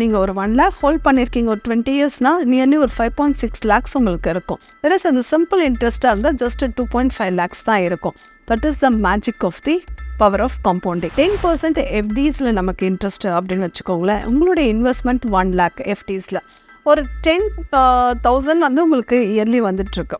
நீங்கள் ஒரு one lakh hold பண்ணியிருக்கீங்க ஒரு டுவெண்ட்டி இயர்ஸ்னால் நியர்லி ஒரு ஃபைவ் பாயிண்ட் சிக்ஸ் லேக்ஸ் உங்களுக்கு இருக்கும். வெரஸ் அந்த சிம்பிள் இன்ட்ரெஸ்ட்டாக இருந்தால் just two point five lakhs தான் இருக்கும். That is the magic of the power of compounding ten percent எஃப்டிஸில் நமக்கு இன்ட்ரெஸ்ட் அப்படின்னு வச்சுக்கோங்களேன் உங்களுடைய இன்வெஸ்ட்மெண்ட் ஒன் லேக் எஃப்டிஸில் ஒரு டென் தௌசண்ட் வந்து உங்களுக்கு இயர்லி வந்துட்டுருக்கு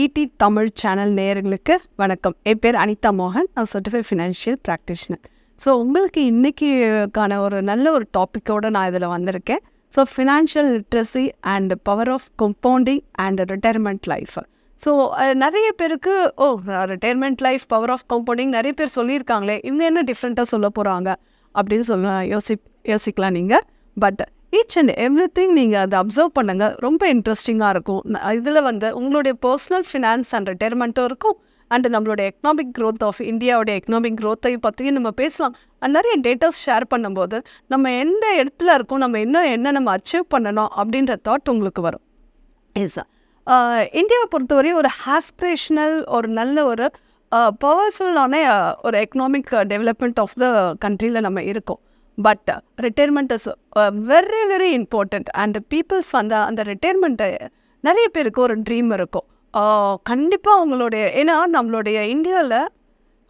இடி தமிழ் சேனல் நேயர்களுக்கு வணக்கம். என் பேர் அனிதா மோகன். நான் சர்டிஃபைட் ஃபினான்ஷியல் ப்ராக்டிஷனர் ஸோ உங்களுக்கு இன்றைக்கிக்கான ஒரு நல்ல ஒரு டாப்பிக்கோடு நான் இதில் வந்திருக்கேன். So financial literacy and power of compounding and retirement life so நிறைய பேருக்கு ஓ retirement life power of compounding நிறைய பேர் சொல்லியிருக்காங்களே. இவங்க என்ன டிஃப்ரெண்ட்டாக சொல்ல போகிறாங்க அப்படின்னு சொல்ல யோசி யோசிக்கலாம் நீங்கள் but each and every thing நீங்கள் அதை அப்சர்வ் பண்ணுங்கள் ரொம்ப இன்ட்ரெஸ்டிங்காக இருக்கும். இதில் வந்து உங்களுடைய பர்சனல் ஃபினான்ஸ் அண்ட் ரிட்டையர்மெண்ட்டும் இருக்கும். அண்ட் நம்மளோட எக்கனாமிக் க்ரோத் ஆஃப் இந்தியாவோட எக்கனாமிக் க்ரோத்தை பற்றியும் நம்ம பேசலாம். And நிறைய டேட்டாஸ் ஷேர் பண்ணும்போது நம்ம எந்த இடத்துல இருக்கோம் நம்ம இன்னும் என்ன நம்ம அச்சீவ் பண்ணணும் அப்படின்ற தாட் உங்களுக்கு வரும். எஸ் இந்தியாவை பொறுத்தவரை ஒரு ஹாஸ்பிரேஷனல் ஒரு நல்ல ஒரு பவர்ஃபுல்லான ஒரு எக்கனாமிக் டெவலப்மெண்ட் ஆஃப் த கண்ட்ரியில் நம்ம இருக்கோம். But retirement is very very important and peoples வந்து அந்த ரிட்டைர்மெண்ட்டை நிறைய பேருக்கு ஒரு ட்ரீம் இருக்கும். கண்டிப்பாக அவங்களுடைய ஏன்னா நம்மளுடைய இந்தியாவில்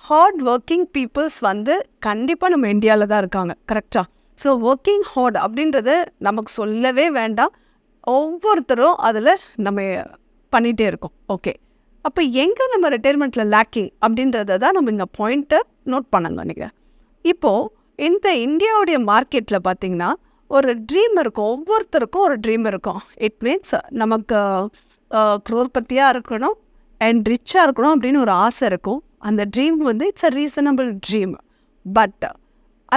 ஹார்ட் ஒர்க்கிங் பீப்புள்ஸ் வந்து கண்டிப்பாக நம்ம இந்தியாவில் தான் இருக்காங்க. கரெக்டாக ஸோ ஒர்க்கிங் ஹார்ட் அப்படின்றது நமக்கு சொல்லவே வேண்டாம். ஒவ்வொருத்தரும் அதில் நம்ம பண்ணிகிட்டே இருக்கோம். ஓகே அப்போ எங்கே நம்ம ரிட்டையர்மெண்ட்டில் லேக்கிங் அப்படின்றத தான் நம்ம இங்கே பாயிண்ட்டை நோட் பண்ணணும் நீங்கள் இப்போது இந்த இந்தியாவுடைய மார்க்கெட்டில் பார்த்தீங்கன்னா ஒரு ட்ரீம் இருக்கும். ஒவ்வொருத்தருக்கும் ஒரு ட்ரீம் இருக்கும். இட் மீன்ஸ் நமக்கு குரோர்பத்தியாக இருக்கணும் அண்ட் ரிச்சாக இருக்கணும் அப்படின்னு ஒரு ஆசை இருக்கும். அந்த ட்ரீம் வந்து it's a reasonable dream but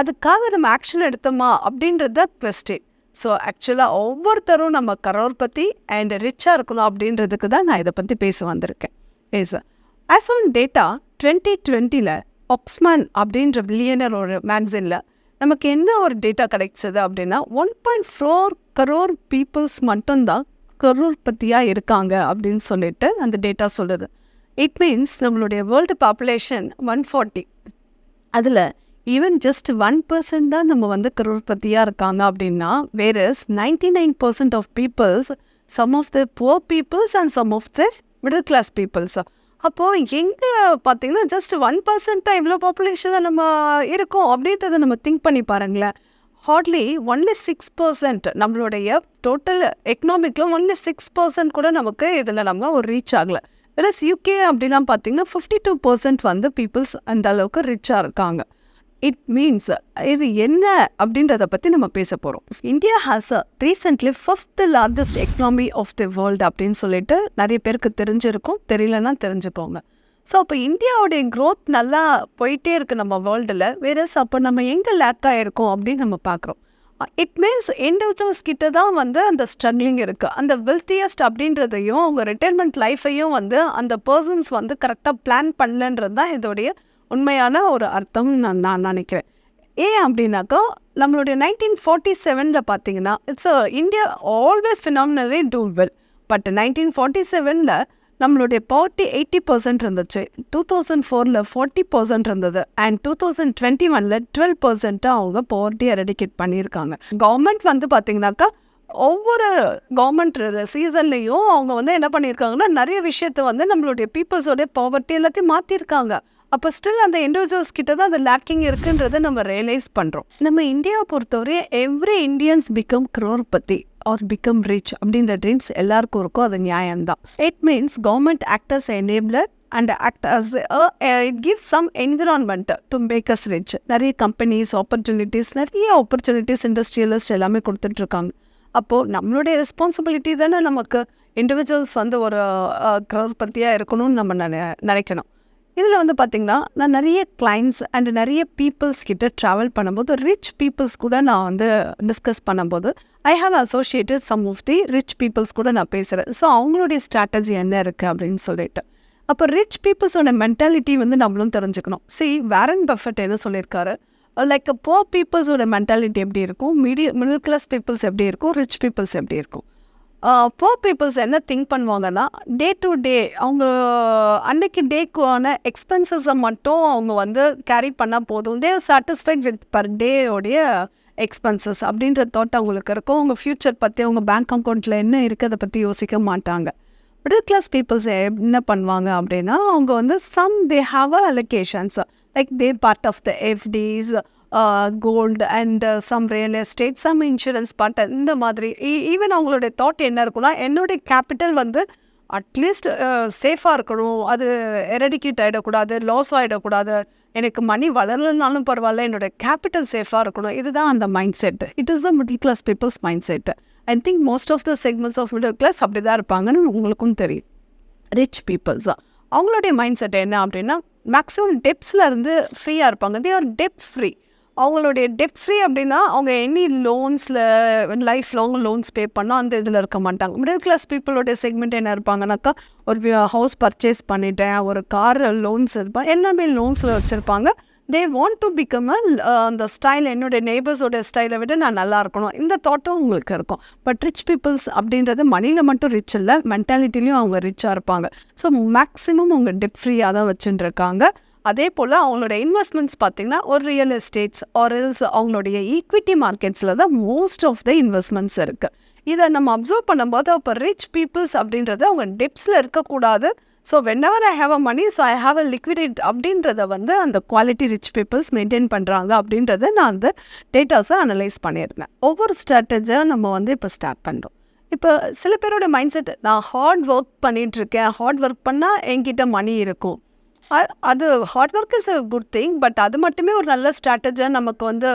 அதுக்காக நம்ம ஆக்ஷன் எடுத்தோமா அப்படின்றது தான் கொஸ்டின் ஸோ ஆக்சுவலாக ஒவ்வொருத்தரும் நம்ம கரோர்பதி அண்ட் ரிச்சாக இருக்கணும் அப்படின்றதுக்கு தான் நான் இதை பற்றி பேச வந்திருக்கேன். Yes as on data twenty டுவெண்ட்டியில் ஒப்ஸ்மேன் அப்படின்ற பில்லியனர் ஒரு மேக்சினில் நமக்கு என்ன ஒரு டேட்டா கிடைச்சது அப்படின்னா one point four crore peoples மட்டும்தான் கரோர்பத்தியாக இருக்காங்க அப்படின்னு சொல்லிட்டு அந்த டேட்டா சொல்லுது. இட் மீன்ஸ் நம்மளுடைய வேர்ல்டு பாப்புலேஷன் ஒன் ஃபார்ட்டி அதில் ஈவன் ஜஸ்ட் ஒன் பர்சன்ட் தான் நம்ம வந்து கரோர்பத்தியாக இருக்காங்க அப்படின்னா whereas ninety nine percent of peoples some of the poor peoples and some of the middle class peoples அப்போது எங்கே பார்த்தீங்கன்னா ஜஸ்ட் ஒன் பர்சன்ட்டாக இவ்வளோ பாப்புலேஷனில் நம்ம இருக்கோம் அப்படின்றத நம்ம திங்க் பண்ணி பாருங்களேன். ஹார்ட்லி ஒன்லி சிக்ஸ் பர்சன்ட் நம்மளுடைய டோட்டல் எக்கனாமிக்கில் ஒன்லி சிக்ஸ் பர்சன்ட் கூட நமக்கு இதில் நம்ம ஒரு ரீச் ஆகலை. பிளஸ் யூகே அப்படிலாம் பார்த்தீங்கன்னா ஃபிஃப்டி டூ பர்சன்ட் வந்து பீப்புள்ஸ் அந்த அளவுக்கு ரிச்சாக இருக்காங்க. இட் மீன்ஸ் இது என்ன அப்படின்றத பற்றி நம்ம பேச போகிறோம் India has a recently fifth largest economy of the world அப்படின்னு சொல்லிட்டு நிறைய பேருக்கு தெரிஞ்சிருக்கும். தெரியலன்னா தெரிஞ்சுக்கோங்க. ஸோ அப்போ இந்தியாவுடைய க்ரோத் நல்லா போயிட்டே இருக்குது நம்ம வேர்ல்டில் வேற அப்போ நம்ம எங்கே லேக் ஆகிருக்கோம் அப்படின்னு நம்ம பார்க்குறோம். இட் மீன்ஸ் இண்டிவிஜுவல்ஸ் கிட்ட தான் வந்து அந்த ஸ்ட்ரகிளிங் இருக்குது அந்த வெல்த்தியஸ்ட் அப்படின்றதையும் அவங்க ரிட்டைர்மெண்ட் லைஃப்பையும் வந்து அந்த பர்சன்ஸ் வந்து கரெக்டாக பிளான் பண்ணலன்றது தான் இதோடைய உண்மையான ஒரு அர்த்தம் நான் நான் நினைக்கிறேன். ஏன் அப்படின்னாக்கா நம்மளுடைய நைன்டீன் ஃபார்ட்டி செவனில் பார்த்தீங்கன்னா it's India always phenomenally do well but nineteen forty செவனில் நம்மளுடைய பவர்ட்டி எயிட்டி பர்சன்ட் இருந்துச்சு. டூ தௌசண்ட் ஃபோரில் ஃபார்ட்டி பர்சன்ட் இருந்தது. அண்ட் டூ தௌசண்ட் டுவெண்ட்டி ஒனில் டுவெல் பர்சன்ட்டாக அவங்க பவர்ட்டி எரடிகேட் பண்ணியிருக்காங்க. கவர்மெண்ட் வந்து பார்த்தீங்கன்னாக்கா ஒவ்வொரு கவர்மெண்ட் சீசன்லேயும் அவங்க வந்து என்ன பண்ணியிருக்காங்கன்னா நிறைய விஷயத்தை வந்து நம்மளுடைய பீப்புள்ஸோடைய பவர்ட்டி எல்லாத்தையும் மாற்றிருக்காங்க அப்போ ஸ்டில் அந்த இண்டிவிஜுவல்ஸ் கிட்ட தான் அந்த லேக்கிங் இருக்குன்றதை நம்ம ரியலைஸ் பண்ணுறோம் நம்ம இந்தியாவை பொறுத்தவரை எவ்ரி இந்தியன்ஸ் பிகம் பத்தி ஆர் பிகம் ரிச் அப்படின்ற ட்ரீம்ஸ் எல்லாருக்கும் இருக்கும். அது நியாயம்தான். It means government actors enabler and act as it gives some environment to make us rich நிறைய கம்பெனிஸ் ஆப்பர்ச்சுனிட்டிஸ் நிறைய ஆப்பர்ச்சுனிட்டிஸ் இண்டஸ்ட்ரியலிஸ்ட் எல்லாமே கொடுத்துட்ருக்காங்க அப்போது நம்மளுடைய ரெஸ்பான்சிபிலிட்டி தானே நமக்கு இண்டிவிஜுவல்ஸ் வந்து ஒரு uh, பற்றியாக இருக்கணும்னு நம்ம நினைக்கணும். இதில் வந்து பார்த்திங்கன்னா நான் நிறைய கிளைண்ட்ஸ் அண்ட் நிறைய பீப்புள்ஸ் கிட்ட ட்ராவல் பண்ணும்போது ரிச் பீப்புள்ஸ் கூட நான் வந்து டிஸ்கஸ் பண்ணும்போது I have associated some of the rich peoples கூட நான் பேசுகிறேன் ஸோ அவங்களுடைய ஸ்ட்ராட்டஜி என்ன இருக்குது அப்படின்னு சொல்லிட்டு. அப்போ ரிச் பீப்புள்ஸோட மென்டாலிட்டி வந்து நம்மளும் தெரிஞ்சுக்கணும். சி வேரன் பஃபட் என்ன சொல்லியிருக்காரு? லைக் போ பீப்புள்ஸோட மென்டாலிட்டி எப்படி இருக்கும்? மீடிய மிடில் கிளாஸ் பீப்புள்ஸ் எப்படி இருக்கும்? ரிச் பீப்புள்ஸ் எப்படி இருக்கும்? Poor பீப்புள்ஸ் என்ன திங்க் பண்ணுவாங்கன்னா டே டு டே அவங்க அன்னைக்கு டேக்கான எக்ஸ்பென்சஸை மட்டும் அவங்க வந்து கேரி பண்ணால் போதும். தே சாட்டிஸ்ஃபைட் வித் பர் டேயோடைய எக்ஸ்பென்சஸ் அப்படின்ற தாட் அவங்களுக்கு இருக்கும். அவங்க ஃப்யூச்சர் பற்றி அவங்க பேங்க் அக்கௌண்ட்டில் என்ன இருக்கிறத பற்றி யோசிக்க மாட்டாங்க. மிடில் கிளாஸ் பீப்புள்ஸ் என்ன பண்ணுவாங்க அப்படின்னா அவங்க வந்து some they have a allocations like they part of the FDs gold and some real estate some insurance part இந்த மாதிரி. E, ஈவன் அவங்களுடைய தாட் என்ன இருக்குன்னா என்னுடைய கேபிட்டல் வந்து அட்லீஸ்ட் சேஃபாக இருக்கணும். அது எரடிகேட் ஆகிடக்கூடாது லாஸ் ஆகிடக்கூடாது எனக்கு மணி வளரலனாலும் பரவாயில்ல என்னோடய கேபிட்டல் சேஃபாக இருக்கணும். இதுதான் அந்த mind set it is the middle class peoples mind set I think most of the segments of middle class அப்படி தான் இருப்பாங்கன்னு உங்களுக்கும் தெரியும். ரிச் பீப்புள்ஸ் தான் அவங்களுடைய மைண்ட் செட் என்ன அப்படின்னா மேக்ஸிமம் டெப்ஸில் இருந்து ஃப்ரீயாக இருப்பாங்க. தே ஆர் டெப் ஃப்ரீ அவங்களுடைய டெப் ஃப்ரீ அப்படின்னா அவங்க எனி லோன்ஸில் லைஃப் லாங் லோன்ஸ் பே பண்ணால் அந்த இதில் இருக்க மாட்டாங்க. மிடில் கிளாஸ் பீப்புளோடைய செக்மெண்ட் என்ன இருப்பாங்கனாக்கா ஒரு ஹவுஸ் பர்ச்சேஸ் பண்ணிட்டேன் ஒரு கார் லோன்ஸ் இருப்பேன் எல்லாமே லோன்ஸில் வச்சுருப்பாங்க. தே வாண்ட் டு பிகம் அந்த ஸ்டைல் என்னுடைய நெய்பர்ஸோட ஸ்டைலை விட நான் நல்லா இருக்கணும். இந்த தாட்டும் உங்களுக்கு இருக்கும். பட் ரிச் பீப்புள்ஸ் அப்படின்றது மணியில் மட்டும் ரிச் இல்லை மென்டாலிட்டிலையும் அவங்க ரிச்சாக இருப்பாங்க. ஸோ மேக்ஸிமம் அவங்க டெப் ஃப்ரீயாக தான் வச்சுட்டு இருக்காங்க. அதே போல் அவங்களோட இன்வெஸ்ட்மெண்ட்ஸ் பார்த்திங்கன்னா ஒரு ரியல் எஸ்டேட்ஸ் ஆர்எல்ஸ் அவங்களுடைய ஈக்விட்டி மார்க்கெட்ஸில் தான் மோஸ்ட் ஆஃப் த இன்வெஸ்ட்மெண்ட்ஸ் இருக்குது இதை நம்ம அப்சர்வ் பண்ணும்போது அப்போ ரிச் பீப்புள்ஸ் அப்படின்றது அவங்க டெப்ஸில் இருக்கக்கூடாது. So whenever I have a money so I have a liquidate அப்படின்றத வந்து அந்த குவாலிட்டி ரிச் பீப்புள்ஸ் மெயின்டைன் பண்ணுறாங்க அப்படின்றத நான் அந்த டேட்டாஸை அனலைஸ் பண்ணியிருந்தேன். ஒவ்வொரு ஸ்ட்ராட்டஜியாக நம்ம வந்து இப்போ ஸ்டார்ட் பண்ணுறோம் இப்போ சில பேரோட மைண்ட் செட் நான் ஹார்ட் ஒர்க் பண்ணிகிட்ருக்கேன் ஹார்ட் ஒர்க் பண்ணால் என்கிட்ட மணி இருக்கும். அது hard work is a good thing but அது மட்டுமே ஒரு நல்ல ஸ்ட்ராட்டஜியாக நமக்கு வந்து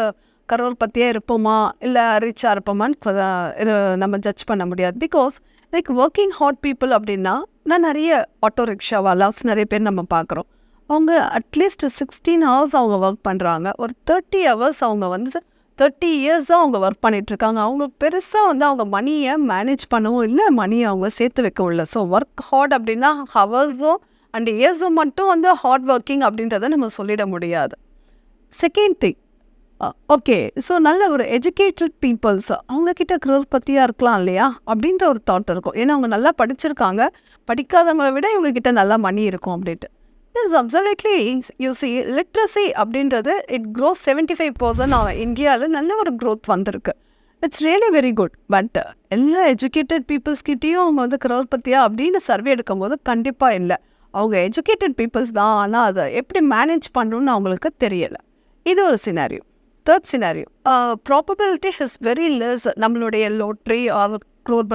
கரோல் பற்றியே இருப்போமா? இல்லை ரிச்சாக இருப்போமான்னு நம்ம ஜட்ஜ் பண்ண முடியாது. Because like working hard people அப்படின்னா நான் நிறைய ஆட்டோ ரிக்ஷாவாலாஸ் நிறைய பேர் நம்ம பார்க்குறோம் அவங்க அட்லீஸ்ட் சிக்ஸ்டீன் ஹவர்ஸ் அவங்க ஒர்க் பண்ணுறாங்க ஒரு தேர்ட்டி ஹவர்ஸ் அவங்க வந்து தேர்ட்டி இயர்ஸாக அவங்க ஒர்க் பண்ணிகிட்ருக்காங்க அவங்க பெருசாக வந்து அவங்க மணியை மேனேஜ் பண்ணவும் இல்லை மணியை அவங்க சேர்த்து வைக்கவும் இல்லை. ஸோ ஒர்க் ஹார்ட் அப்படின்னா ஹவர்ஸும் அண்ட் இயர்ஸும் மட்டும் வந்து ஹார்ட் ஒர்க்கிங் அப்படின்றத நம்ம சொல்லிட முடியாது. செகண்ட் திங் ஓகே ஸோ நல்ல ஒரு எஜுகேட்டட் பீப்புள்ஸ் அவங்கக்கிட்ட க்ரோத் பற்றியாக இருக்கலாம் இல்லையா? அப்படின்ற ஒரு தாட் இருக்கும். ஏன்னா அவங்க நல்லா படிச்சிருக்காங்க. படிக்காதவங்களை விட இவங்கக்கிட்ட நல்லா மணி இருக்கும் அப்படின்ட்டு. Is absolutely you see literacy அப்படின்றது it grows seventy five percent இந்தியாவில் நல்ல ஒரு க்ரோத் வந்திருக்கு. It's really very good but எல்லா எஜுகேட்டட் பீப்புள்ஸ்கிட்டேயும் அவங்க வந்து க்ரோத் பற்றியா அப்படின்னு சர்வே எடுக்கும்போது கண்டிப்பாக இல்லை. அவங்க எஜுகேட்டட் பீப்புள்ஸ் தான் ஆனால் அதை எப்படி மேனேஜ் பண்ணணும்னு அவங்களுக்கு தெரியலை. இது ஒரு scenario third scenario probability is very less நம்மளுடைய லோட்ரி ஆர் குரோர்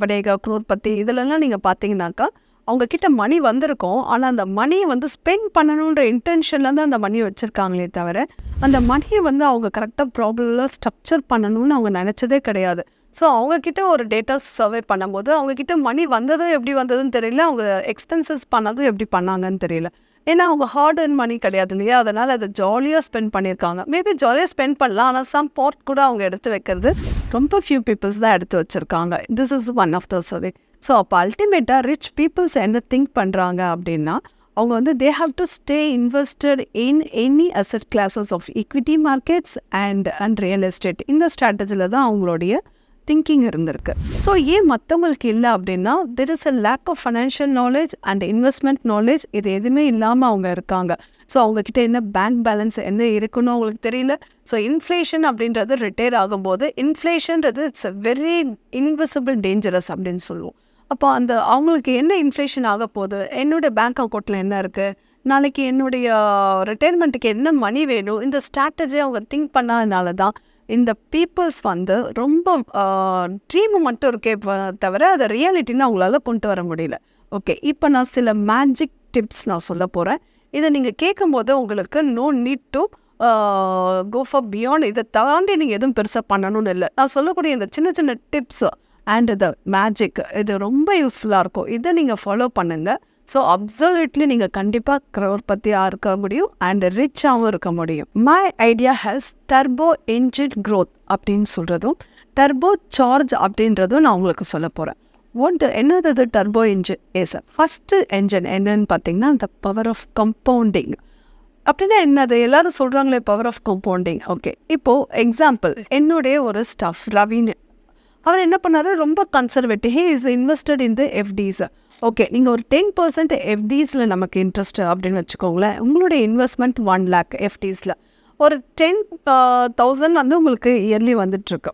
படேகா குரோர்பத்தி இதிலெல்லாம் நீங்கள் பார்த்தீங்கன்னாக்கா அவங்கக்கிட்ட மணி வந்திருக்கும். ஆனால் அந்த மணியை வந்து ஸ்பெண்ட் பண்ணணுன்ற இன்டென்ஷனில் தான் அந்த மணியை வச்சுருக்காங்களே தவிர அந்த மணியை வந்து அவங்க கரெக்டாக ப்ராப்ளம்லாம் ஸ்ட்ரக்சர் பண்ணணும்னு அவங்க நினச்சதே கிடையாது. ஸோ அவங்கக்கிட்ட ஒரு டேட்டாஸ் சர்வே பண்ணும்போது அவங்கக்கிட்ட மணி வந்ததும் எப்படி வந்ததுன்னு தெரியல. அவங்க எக்ஸ்பென்சஸ் பண்ணதும் எப்படி பண்ணாங்கன்னு தெரியல. ஏன்னா அவங்க ஹார்ட் அண்ட் மணி கிடையாது இல்லையா? அதனால் அதை ஜாலியாக ஸ்பெண்ட் பண்ணியிருக்காங்க. மேபி ஜாலியாக ஸ்பெண்ட் பண்ணலாம். ஆனால் சம் பார்ட் கூட அவங்க எடுத்து வைக்கிறது ரொம்ப ஃபியூ பீப்புள்ஸ் தான் எடுத்து வச்சுருக்காங்க. This is one of the survey so அப்போ அல்டிமேட்டாக ரிச் பீப்புள்ஸ் என்ன திங்க் பண்ணுறாங்க அப்படின்னா அவங்க வந்து they have to stay invested in any asset classes of equity markets and and real estate இந்த ஸ்ட்ராட்டஜியில் தான் அவங்களுடைய திங்கிங் இருந்திருக்கு. ஸோ ஏன் மற்றவங்களுக்கு இல்லை அப்படின்னா there is a lack of financial knowledge and investment knowledge இது எதுவுமே இல்லாமல் அவங்க இருக்காங்க. ஸோ அவங்கக்கிட்ட என்ன பேங்க் பேலன்ஸ் என்ன இருக்குன்னு அவங்களுக்கு தெரியல. ஸோ இன்ஃப்ளேஷன் அப்படின்றது ரிட்டையர் ஆகும்போது இன்ஃப்ளேஷன்றது it's a very invisible dangerous அப்படின்னு சொல்லுவோம். அப்போ அந்த அவங்களுக்கு என்ன இன்ஃப்ளேஷன் ஆக போகுது? என்னுடைய பேங்க் அக்கௌண்ட்டில் என்ன இருக்குது நாளைக்கு என்னுடைய ரிட்டையர்மெண்ட்டுக்கு என்ன மணி வேணும்? இந்த ஸ்ட்ராட்டஜி அவங்க திங்க் பண்ணாதனால தான் இந்த பீப்புள்ஸ் வந்து ரொம்ப ட்ரீம் மட்டும் இருக்கே தவிர அதை ரியாலிட்டின்னு அவங்களால கொண்டு வர முடியல. ஓகே இப்போ நான் சில மேஜிக் டிப்ஸ் நான் சொல்ல போகிறேன் இதை நீங்கள் கேட்கும்போது உங்களுக்கு no need to go for beyond இதை தாண்டி நீங்கள் எதுவும் பெருசாக பண்ணணும்னு இல்லை. நான் சொல்லக்கூடிய இந்த சின்ன சின்ன டிப்ஸ் அண்ட் த மேஜிக் இது ரொம்ப யூஸ்ஃபுல்லாக இருக்கும். இதை நீங்கள் ஃபாலோ பண்ணுங்கள் ஸோ அப்சல்யூட்லி நீங்கள் கண்டிப்பாக கரோர்பத்தியாக இருக்க முடியும் அண்ட் ரிச்சாகவும் இருக்க முடியும். My idea has turbo engine growth அப்படின்னு சொல்கிறதும் டர்போ சார்ஜ் அப்படின்றதும் நான் உங்களுக்கு சொல்ல போகிறேன் ஒன் என்னது இது turbo engine is first engine என்னன்னு பார்த்தீங்கன்னா இந்த பவர் ஆஃப் கம்பவுண்டிங் அப்படின்னா என்னது? எல்லாரும் சொல்கிறாங்களே பவர் ஆஃப் கம்பவுண்டிங் ஓகே இப்போது எக்ஸாம்பிள் என்னுடைய ஒரு ஸ்டஃப் ரவின்னு அவர் என்ன பண்ணாரு? ரொம்ப conservative he is invested in the FDs okay நீங்கள் ஒரு டென் பர்சன்ட் எஃப்டிஸில் நமக்கு இன்ட்ரெஸ்ட் அப்படின்னு வச்சுக்கோங்களேன். உங்களுடைய இன்வெஸ்ட்மெண்ட் ஒன் லேக் எஃப்டிஸில் ஒரு டென் தௌசண்ட் வந்து உங்களுக்கு இயர்லி வந்துட்டுருக்கு.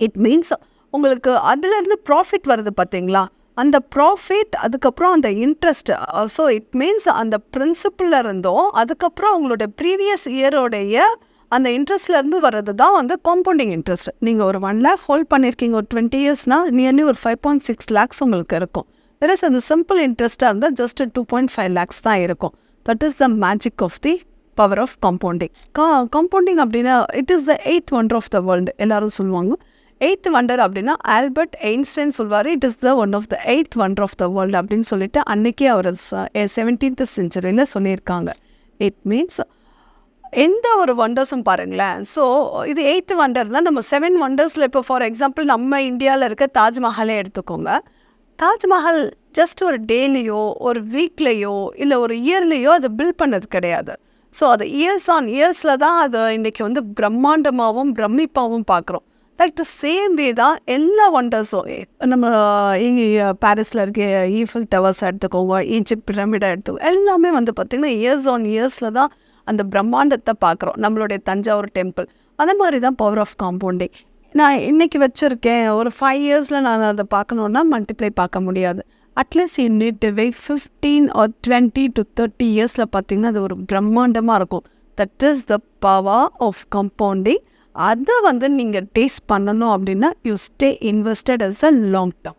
இட் மீன்ஸ் உங்களுக்கு அதுலேருந்து ப்ராஃபிட் வருது பார்த்தீங்களா அந்த ப்ராஃபிட் அதுக்கப்புறம் அந்த இன்ட்ரெஸ்ட் ஸோ இட் மீன்ஸ் அந்த பிரின்சிபல்ல இருந்தும் அதுக்கப்புறம் உங்களோட ப்ரீவியஸ் இயரோடைய அந்த இன்ட்ரெஸ்ட்ல இருந்து வர்றது தான் வந்து காம்பவுண்டிங் இன்ட்ரெஸ்ட் நீங்கள் ஒரு ஒன் லேக் ஹோல்ட் பண்ணியிருக்கீங்க ஒரு டுவெண்ட்டி இயர்ஸ்னால் நியர்லி ஒரு ஃபைவ் பாயிண்ட் சிக்ஸ் லேக்ஸ் உங்களுக்கு இருக்கும். வெரஸ் அந்த சிம்பிள் இன்ட்ரெஸ்ட்டாக இருந்தால் just two point five lakhs தான் இருக்கும். That is the magic of the power of compounding கா காம்பவுண்டிங் அப்படின்னா it is the eighth wonder of the world எல்லாரும் சொல்லுவாங்க. எயித் வண்டர் அப்படின்னா ஆல்பர்ட் எயின்ஸ்டைன் சொல்வார் it is the one of the eighth wonder of the world அப்படின்னு சொல்லிட்டு அன்னைக்கே அவர் seventeenth செஞ்சுரியில் சொல்லியிருக்காங்க. இட் மீன்ஸ் எந்த ஒரு வண்டர்ஸும் பாருங்களேன். ஸோ இது எயித்து வண்டர் தான் நம்ம செவன் வண்டர்ஸில் இப்போ ஃபார் எக்ஸாம்பிள் நம்ம இந்தியாவில் இருக்க தாஜ்மஹாலே எடுத்துக்கோங்க. தாஜ்மஹால் ஜஸ்ட் ஒரு டேலேயோ ஒரு வீக்லேயோ இல்லை ஒரு இயர்லேயோ அதை பில்ட் பண்ணது கிடையாது. ஸோ அது இயர்ஸ் ஆன் இயர்ஸில் தான் அதை இன்றைக்கி வந்து பிரம்மாண்டமாகவும் பிரமிப்பாகவும் பார்க்குறோம். லைக் த சேம் வே தான் எல்லா ஒண்டர்ஸும் நம்ம இங்கே பாரிஸில் இருக்க ஈஃபில் டவர்ஸ் எடுத்துக்கோங்க ஈஜிப்ட் பிரமிடை எடுத்துக்கோங்க எல்லாமே வந்து பார்த்திங்கன்னா இயர்ஸ் ஆன் இயர்ஸில் தான் அந்த பிரம்மாண்டத்தை பார்க்குறோம். நம்மளுடைய தஞ்சாவூர் டெம்பிள் அதே மாதிரி தான் பவர் ஆஃப் காம்பவுண்டிங் நான் இன்றைக்கி வச்சுருக்கேன். ஒரு ஃபைவ் இயர்ஸில் நான் அதை பார்க்கணுன்னா மல்டிப்ளை பார்க்க முடியாது. At least you need fifteen or twenty to thirty இயர்ஸில் பார்த்தீங்கன்னா அது ஒரு பிரம்மாண்டமாக இருக்கும். That is the power of compounding அதை வந்து நீங்கள் டேஸ்ட் பண்ணணும் அப்படின்னா you stay invested as a long term